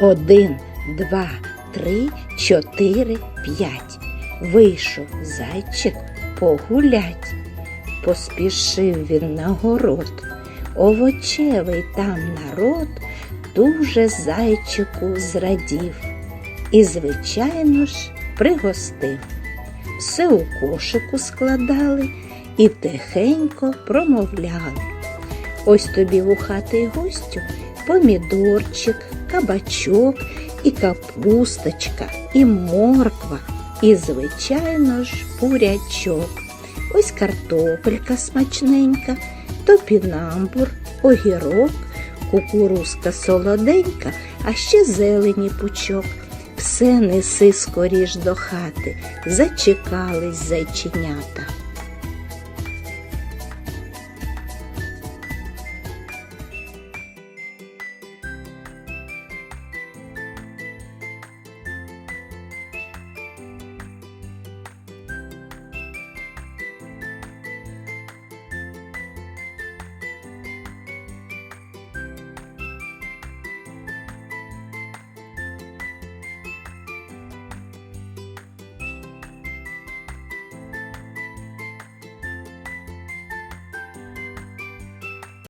Один, два, три, чотири, п'ять. Вийшов зайчик погулять. Поспішив він на город. Овочевий там народ дуже зайчику зрадів. І, звичайно ж, пригостив. Все у кошику складали і тихенько промовляли. Ось тобі вухатий гостю помідорчик, кабачок, і капусточка, і морква, і, звичайно ж, бурячок. Ось картопелька смачненька, топінамбур, огірок, кукурузка солоденька, а ще зелені пучок. Все неси скоріш до хати, зачекались зайченята.